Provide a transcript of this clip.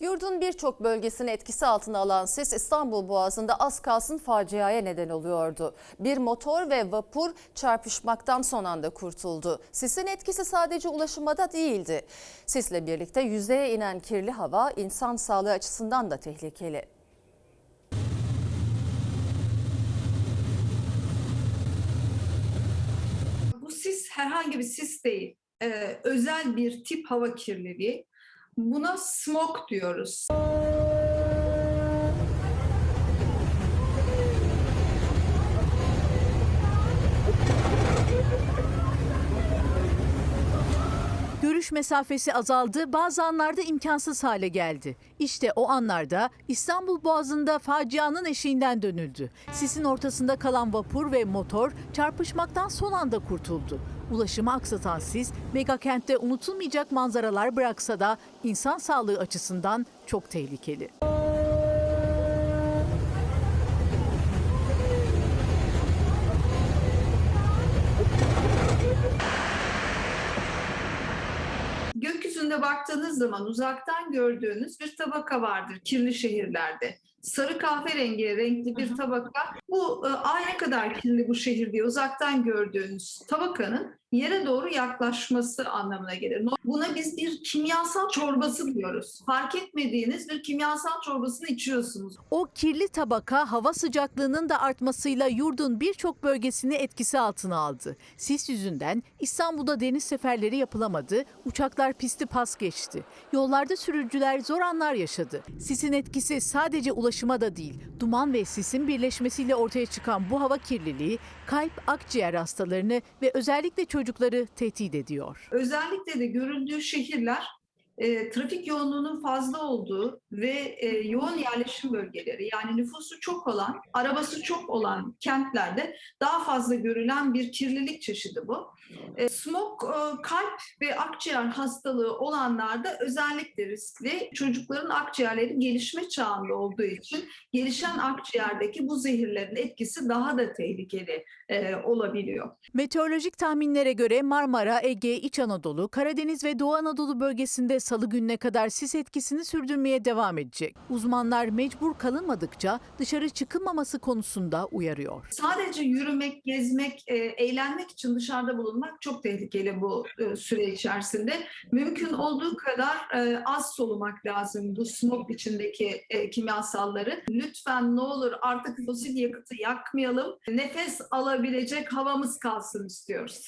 Yurdun birçok bölgesini etkisi altına alan sis İstanbul Boğazı'nda az kalsın faciaya neden oluyordu. Bir motor ve vapur çarpışmaktan son anda kurtuldu. Sisin etkisi sadece ulaşımada değildi. Sisle birlikte yüzeye inen kirli hava insan sağlığı açısından da tehlikeli. Bu sis herhangi bir sis değil. Ee, özel bir tip hava kirliliği. Buna smog diyoruz. Görüş mesafesi azaldı, bazı anlarda imkansız hale geldi. İşte o anlarda İstanbul Boğazı'nda facianın eşiğinden dönüldü. Sisin ortasında kalan vapur ve motor çarpışmaktan son anda kurtuldu. Ulaşımı aksatan sis, megakentte unutulmayacak manzaralar bıraksa da insan sağlığı açısından çok tehlikeli. Gökyüzünde baktığınız zaman uzaktan gördüğünüz bir tabaka vardır kirli şehirlerde. Sarı kahverengi renkli bir tabaka. Bu e, ay ne kadar kirli bu şehir diye uzaktan gördüğünüz tabakanın yere doğru yaklaşması anlamına gelir. Buna biz bir kimyasal çorbası diyoruz. Fark etmediğiniz bir kimyasal çorbasını içiyorsunuz. O kirli tabaka hava sıcaklığının da artmasıyla yurdun birçok bölgesini etkisi altına aldı. Sis yüzünden İstanbul'da deniz seferleri yapılamadı, uçaklar pisti pas geçti. Yollarda sürücüler zor anlar yaşadı. Sisin etkisi sadece ulaşıma da değil, duman ve sisin birleşmesiyle ortaya çıkan bu hava kirliliği kalp akciğer hastalarını ve özellikle çocukları tehdit ediyor. Özellikle de görüldüğü şehirler e, trafik yoğunluğunun fazla olduğu ve e, yoğun yerleşim bölgeleri yani nüfusu çok olan, arabası çok olan kentlerde daha fazla görülen bir kirlilik çeşidi bu. E, smog e, kalp ve akciğer hastalığı olanlarda özellikle riskli. Çocukların akciğerleri gelişme çağında olduğu için gelişen akciğerdeki bu zehirlerin etkisi daha da tehlikeli e, olabiliyor. Meteorolojik tahminlere göre Marmara, Ege, İç Anadolu, Karadeniz ve Doğu Anadolu bölgesinde salı gününe kadar sis etkisini sürdürmeye devam edecek. Uzmanlar mecbur kalınmadıkça dışarı çıkılmaması konusunda uyarıyor. Sadece yürümek, gezmek, e, eğlenmek için dışarıda bulunmak çok tehlikeli bu e, süre içerisinde. Mümkün olduğu kadar e, az solumak lazım bu smog içindeki kimyasalları. Lütfen ne olur artık fosil yakıtı yakmayalım. Nefes alabilecek havamız kalsın istiyoruz.